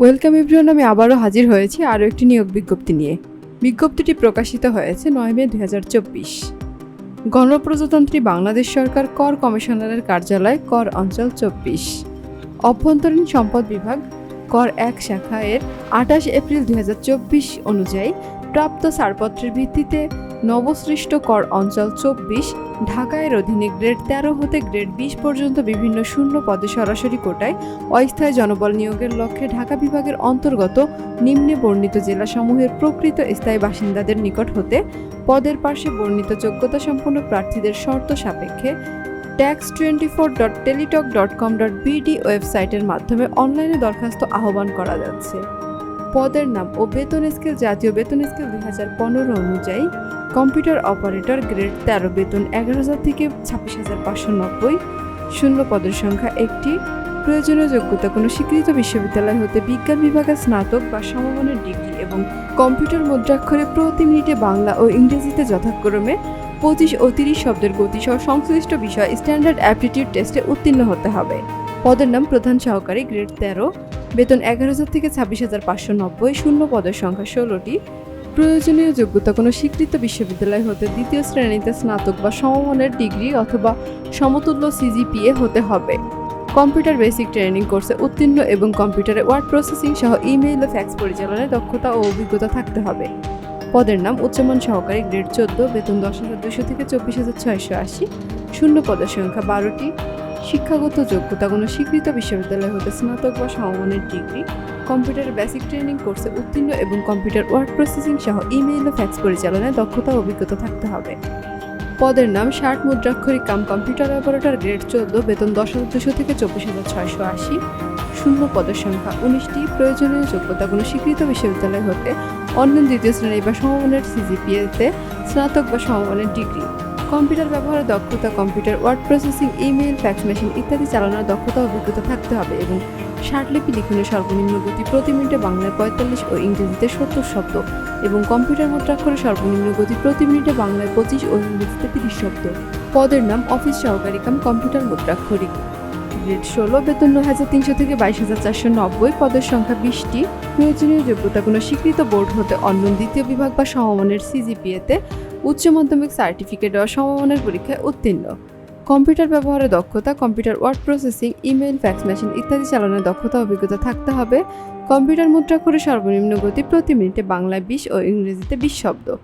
Welcome everyone, আমি আবারও হাজির হয়েছি আরও একটি নিয়োগ বিজ্ঞপ্তি নিয়ে। বিজ্ঞপ্তিটি প্রকাশিত হয়েছে নয় মে দুই হাজার চব্বিশ। গণপ্রজাতন্ত্রী বাংলাদেশ সরকার কর কমিশনারের কার্যালয়, কর অঞ্চল চব্বিশ। অভ্যন্তরীণ সম্পদ বিভাগ, কর এক শাখা এর আঠাশ এপ্রিল দু হাজার চব্বিশ অনুযায়ী প্রাপ্ত ছাড়পত্রের ভিত্তিতে নবসৃষ্ট কর অঞ্চল চব্বিশ ঢাকায়ের অধীনে গ্রেড তেরো হতে গ্রেড বিশ পর্যন্ত বিভিন্ন শূন্য পদে সরাসরি কোটায় অস্থায়ী জনবল নিয়োগের লক্ষ্যে ঢাকা বিভাগের অন্তর্গত নিম্নে বর্ণিত জেলাসমূহের প্রকৃত স্থায়ী বাসিন্দাদের নিকট হতে পদের পাশে বর্ণিত যোগ্যতা সম্পন্ন প্রার্থীদের শর্ত সাপেক্ষে tax twenty four dot Teletalk dot com dot BD ওয়েবসাইটের মাধ্যমে অনলাইনে দরখাস্ত আহ্বান করা যাচ্ছে। পদের নাম ও বেতন স্কেল জাতীয় বেতন স্কেল দুই হাজার পনেরো অনুযায়ী কম্পিউটার অপারেটর গ্রেড তেরো বেতন এগারো হাজার থেকে ছাব্বিশ হাজার পাঁচশো নব্বই। শূন্য পদের সংখ্যা একটি। প্রয়োজনীয় যোগ্যতা কোনো স্বীকৃত বিশ্ববিদ্যালয় হতে বিজ্ঞান বিভাগে স্নাতক বা সমমানের ডিগ্রি এবং কম্পিউটার মুদ্রাক্ষরে প্রতি মিনিটে বাংলা ও ইংরেজিতে যথাক্রমে পঁচিশ ও তিরিশ শব্দের গতিসহ সংশ্লিষ্ট বিষয় স্ট্যান্ডার্ড অ্যাপটিটিউড টেস্টে উত্তীর্ণ হতে হবে। পদের নাম প্রধান সহকারী গ্রেড তেরো। বেতন এগারো হাজার থেকে ছাব্বিশ হাজার পাঁচশো নব্বই। শূন্য পদের সংখ্যা ষোলোটি। প্রয়োজনীয় যোগ্যতা কোনো স্বীকৃত বিশ্ববিদ্যালয় হতে দ্বিতীয় শ্রেণীতে স্নাতক বা সমমানের ডিগ্রি অথবা সমতুল্য সিজিপিএ হতে হবে। কম্পিউটার বেসিক ট্রেনিং কোর্সে উত্তীর্ণ এবং কম্পিউটারে ওয়ার্ড প্রসেসিং সহ ইমেইল ও ফ্যাক্স পরিচালনায় দক্ষতা ও অভিজ্ঞতা থাকতে হবে। পদের নাম উচ্চমান সহকারী গ্রেড চোদ্দ, বেতন দশ হাজার দুশো থেকে চব্বিশ হাজার ছয়শো আশি। শূন্য পদের সংখ্যা বারোটি। শিক্ষাগত যোগ্যতা কোনো স্বীকৃত বিশ্ববিদ্যালয় হতে স্নাতক বা সমমানের ডিগ্রি, কম্পিউটার বেসিক ট্রেনিং কোর্সে উত্তীর্ণ এবং কম্পিউটার ওয়ার্ড প্রসেসিং সহ ইমেইল ও ফ্যাক্স পরিচালনায় দক্ষতা অভিজ্ঞতা থাকতে হবে। পদের নাম ষাট মুদ্রাক্ষরিক কাম কম্পিউটার অপারেটর গ্রেড চোদ্দ, বেতন দশ হাজার দুশো থেকে চব্বিশ হাজার ছয়শো আশি। শূন্য পদের সংখ্যা উনিশটি। প্রয়োজনীয় যোগ্যতা কোনো স্বীকৃত বিশ্ববিদ্যালয় হতে অন্য দ্বিতীয় শ্রেণি বা সমমানের সিজিপিএতে স্নাতক বা সমমানের ডিগ্রি। কম্পিউটার ব্যবহারের দক্ষতা, computer word processing, email, fax machine ইত্যাদি চালানোর দক্ষতা অভিজ্ঞতা থাকতে হবে এবং ষাটলিপি লিখনের সর্বনিম্ন গতি প্রতি মিনিটে বাংলায় পঁয়তাল্লিশ ও ইংরেজিতে সত্তর শব্দ এবং কম্পিউটার মুদ্রাক্ষরে সর্বনিম্ন গতি প্রতি মিনিটে বাংলায় পঁচিশ ও ইংরেজিতে তিরিশ শব্দ। পদের নাম অফিস সহকারী কাম কম্পিউটার মুদ্রাক্ষরিক গ্রেড ষোলো, বেতন নয় হাজার তিনশো থেকে বাইশ হাজার চারশো নব্বই। পদের সংখ্যা বিশটি। প্রয়োজনীয় যোগ্যতা কোনো স্বীকৃত বোর্ড হতে অন্য দ্বিতীয় বিভাগ বা সমমানের সিজিপিএতে উচ্চ মাধ্যমিক সার্টিফিকেট বা সমমানের পরীক্ষায় উত্তীর্ণ। কম্পিউটার ব্যবহারে দক্ষতা, computer word processing, email, fax machine ইত্যাদি চালানোর দক্ষতা, অভিজ্ঞতা থাকতে হবে। কম্পিউটার মুদ্রা করে সর্বনিম্ন গতি প্রতি মিনিটে বাংলায় বিশ ও ইংরেজিতে বিশ শব্দ।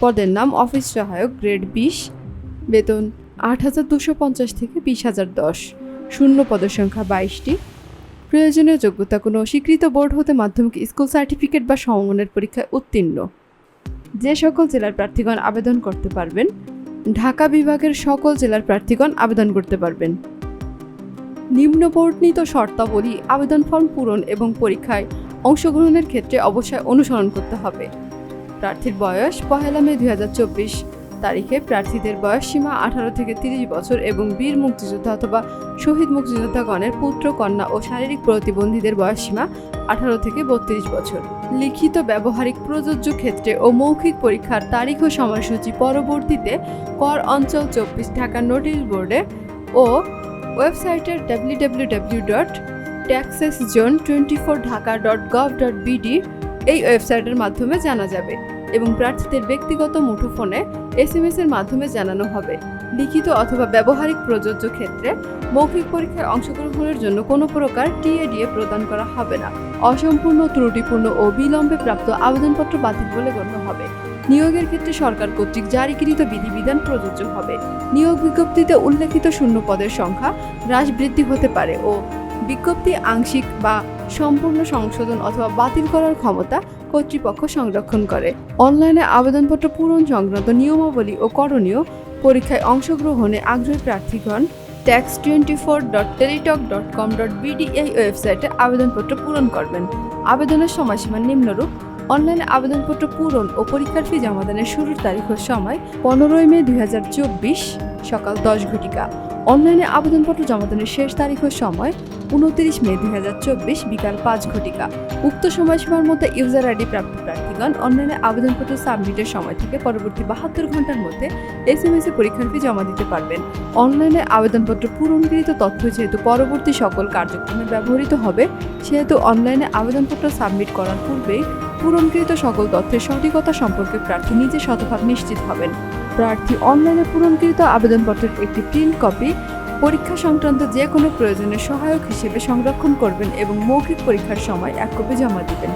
পদের নাম অফিস সহায়ক গ্রেড বিশ, বেতন আট হাজার দুশো পঞ্চাশ থেকে বিশ হাজার দশ। শূন্য পদের সংখ্যা বাইশটি। প্রয়োজনীয় যোগ্যতা কোনো স্বীকৃত বোর্ড হতে মাধ্যমিক স্কুল সার্টিফিকেট বা সমমানের পরীক্ষায় উত্তীর্ণ। যে সকল জেলার প্রার্থীগণ আবেদন করতে পারবেন, ঢাকা বিভাগের সকল জেলার প্রার্থীগণ আবেদন করতে পারবেন। নিম্ন বর্ণিত শর্তাবলী আবেদন ফর্ম পূরণ এবং পরীক্ষায় অংশগ্রহণের ক্ষেত্রে অবশ্যই অনুসরণ করতে হবে। প্রার্থীর বয়স পহেলা মে দু হাজার চব্বিশ। তারিখে প্রার্থীদের বয়স সীমা আঠারো থেকে তিরিশ বছর এবং বীর মুক্তিযোদ্ধা অথবা শহীদ মুক্তিযোদ্ধাগণের পুত্র, কন্যা ও শারীরিক প্রতিবন্ধীদের বয়স সীমা আঠারো থেকে বত্রিশ বছর। লিখিত ব্যবহারিক প্রযোজ্য ক্ষেত্রে ও মৌখিক পরীক্ষার তারিখ ও সময়সূচি পরবর্তীতে কর অঞ্চল চব্বিশ ঢাকা নোটিশ বোর্ডে ও ওয়েবসাইটের W W W dot taxes zone twenty four Dhaka dot gov dot BD এই ওয়েবসাইটের মাধ্যমে জানা যাবে। এবং প্রার্থীদের ব্যক্তিগত মুঠোফোনে এস এম এস এর মাধ্যমে জানানো হবে। লিখিত অথবা ব্যবহারিক প্রযোজ্য ক্ষেত্রে মৌখিক পরীক্ষায় অংশগ্রহণের জন্য কোনো প্রকার টিএডিএ প্রদান করা হবে না। অসম্পূর্ণ, ত্রুটিপূর্ণ ও বিলম্বে প্রাপ্ত আবেদনপত্র বাতিল বলে গণ্য হবে। নিয়োগের ক্ষেত্রে সরকার কর্তৃক জারিকৃত বিধিবিধান প্রযোজ্য হবে। নিয়োগ বিজ্ঞপ্তিতে উল্লেখিত শূন্য পদের সংখ্যা হ্রাস বৃদ্ধি হতে পারে ও বিজ্ঞপ্তি আংশিক বা সম্পূর্ণ সংশোধন অথবা বাতিল করার ক্ষমতা কর্তৃপক্ষ সংরক্ষণ করে। অনলাইনে আবেদনপত্র পূরণ সংক্রান্ত নিয়মাবলী ও করণীয় পরীক্ষায় অংশগ্রহণে আগ্রহী প্রার্থীগণ tax twenty four dot Teletalk dot com dot BD এই ওয়েবসাইটে আবেদনপত্র পূরণ করবেন। আবেদনের সময়সীমা নিম্নরূপ। অনলাইনে আবেদনপত্র পূরণ ও পরীক্ষার ফি জমা জমাদানের শুরুর তারিখ ও সময় পনেরোই মে দুই হাজার চব্বিশ সকাল দশ ঘটিকা। অনলাইনে আবেদনপত্র জমা জমাদানের শেষ তারিখ ও সময় উনত্রিশ মে দুই হাজার চব্বিশ বিকাল পাঁচ ঘটিকা। উক্ত সময়সীমার মধ্যে ইউজার আইডি প্রাপ্ত প্রার্থীগণ অনলাইনে আবেদনপত্র সাবমিটের সময় থেকে পরবর্তী বাহাত্তর ঘণ্টার মধ্যে এস এম এস এ পরীক্ষার ফি জমা দিতে পারবেন। অনলাইনে আবেদনপত্র পূরণকৃত তথ্য যেহেতু পরবর্তী সকল কার্যক্রমে ব্যবহৃত হবে, সেহেতু অনলাইনে আবেদনপত্র সাবমিট করার পূর্বেই পূরণকৃত সকল তথ্যের সঠিকতা সম্পর্কে প্রার্থী নিজে শতভাগ নিশ্চিত হবেন। প্রার্থী অনলাইনে পূরণকৃত আবেদনপত্রের একটি প্রিন্ট কপি পরীক্ষা সংক্রান্ত যে কোনো প্রয়োজনে সহায়ক হিসেবে সংরক্ষণ করবেন এবং মৌখিক পরীক্ষার সময় এক কপি জমা দিবেন।